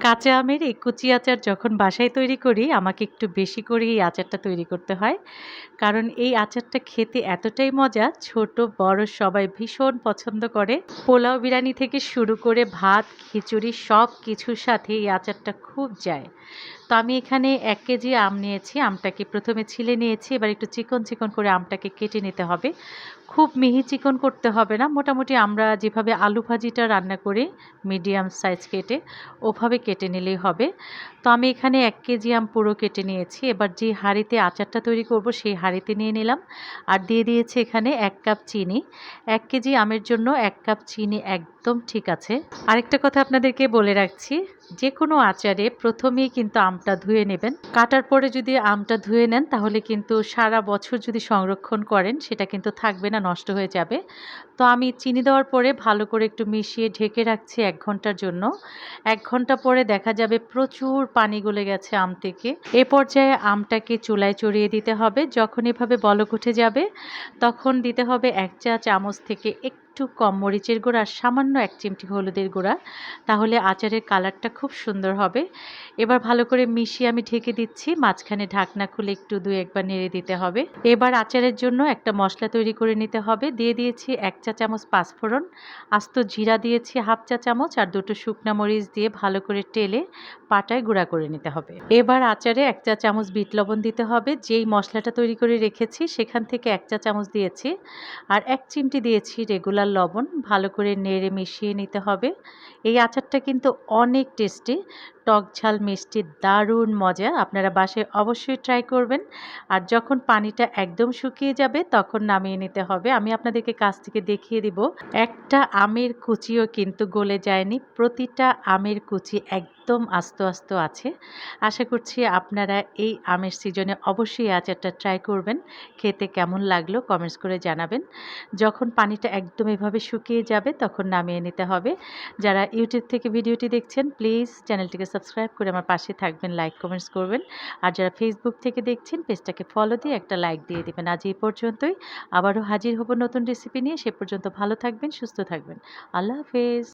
কাঁচা আমের এই কুচি আচার যখন বাসায় তৈরি করি, আমাকে একটু বেশি করে এই আচারটা তৈরি করতে হয়। কারণ এই আচারটা খেতে এতটাই মজা, ছোট, বড়, সবাই ভীষণ পছন্দ করে। পোলাও, বিরিয়ানি থেকে শুরু করে ভাত, খিচুড়ি সব কিছুর সাথে এই আচারটা খুব যায়। তো আমি এখানে এক কেজি আম নিয়েছি, আমটাকে প্রথমে ছিলে নিয়েছি, এবার একটু চিকন চিকন করে আমটাকে কেটে নিতে হবে। খুব মিহি চিকন করতে হবে না, মোটামুটি আমরা যেভাবে আলু ভাজিটা রান্না করি, মিডিয়াম সাইজ কেটে, ওভাবে কেটে নিলেই হবে। তো আমি এখানে এক কেজি আম পুরো কেটে নিয়েছি, এবার যে হাঁড়িতে আচারটা তৈরি করব সেই হাঁড়িতে নিয়ে নিলাম। আর দিয়ে দিয়েছি এখানে এক কাপ চিনি, এক কেজি আমের জন্য এক কাপ চিনি একদম ঠিক আছে। আরেকটা কথা আপনাদেরকে বলে রাখছি যে কোনো আচারে প্রথমেই কিন্তু আমটা ধুয়ে নেবেন। কাটার পরে যদি আমটা ধুয়ে নেন, তাহলে কিন্তু সারা বছর যদি সংরক্ষণ করেন, সেটা কিন্তু থাকবে না, নষ্ট হয়ে যাবে। তো আমি চিনি দেওয়ার পরে ভালো করে একটু মিশিয়ে ঢেকে রাখছি এক ঘণ্টার জন্য। এক ঘণ্টা পরে দেখা যাবে প্রচুর পানি গলে গেছে আম থেকে। এ পর্যায়ে আমটাকে চুলায় চড়িয়ে দিতে হবে। যখন এভাবে বলক উঠে যাবে, তখন দিতে হবে এক চা চামচ থেকে একটু একটু কম মরিচের গুঁড়া আর সামান্য এক চিমটি হলুদের গুঁড়া, তাহলে আচারের কালারটা খুব সুন্দর হবে। এবার ভালো করে মিশিয়ে আমি ঢেকে দিচ্ছি, মাঝখানে ঢাকনা খুলে একটু দু একবার নেড়ে দিতে হবে। এবার আচারের জন্য একটা মশলা তৈরি করে নিতে হবে। দিয়ে দিয়েছি এক চা চামচ পাঁচফোড়ন, আস্ত জিরা দিয়েছি হাফ চা চামচ আর দুটো শুকনা মরিচ দিয়ে ভালো করে টেলে পাটায় গুঁড়া করে নিতে হবে। এবার আচারে এক চা চামচ বিট লবণ দিতে হবে। যেই মশলাটা তৈরি করে রেখেছি, সেখান থেকে এক চা চামচ দিয়েছি আর এক চিমটি দিয়েছি রেগুলার আর লবণ ভালো করে নেড়ে মিশিয়ে নিতে হবে। এই আচারটা কিন্তু অনেক টেস্টি, টক ঝাল, মিষ্টি, দারুণ মজা। আপনারা বাসায় অবশ্যই ট্রাই করবেন। আর যখন পানিটা একদম শুকিয়ে যাবে, তখন নামিয়ে নিতে হবে। আমি আপনাদেরকে কাছ থেকে দেখিয়ে দিব, একটা আমের কুচিও কিন্তু গলে যায়নি। প্রতিটা আমের কুচি একদম আস্ত আস্ত আছে। আশা করছি আপনারা এই আমের সিজনে অবশ্যই আচারটা ট্রাই করবেন। খেতে কেমন লাগল কমেন্টস করে জানাবেন। যখন পানিটা একদম এভাবে শুকিয়ে যাবে তখন নামিয়ে নিতে হবে। যারা ইউটিউব থেকে ভিডিওটি দেখছেন প্লিজ চ্যানেলটিকে সাবস্ক্রাইব করে আমার পাশে থাকবেন লাইক কমেন্টস করবেন। আর যারা ফেসবুক থেকে দেখছেন পেজটাকে ফলো দিয়ে একটা লাইক দিয়ে দেবেন। আজ এই পর্যন্তই। আবারও হাজির হব নতুন রেসিপি নিয়ে। সে পর্যন্ত ভালো থাকবেন, সুস্থ থাকবেন। আল্লাহ হাফেজ।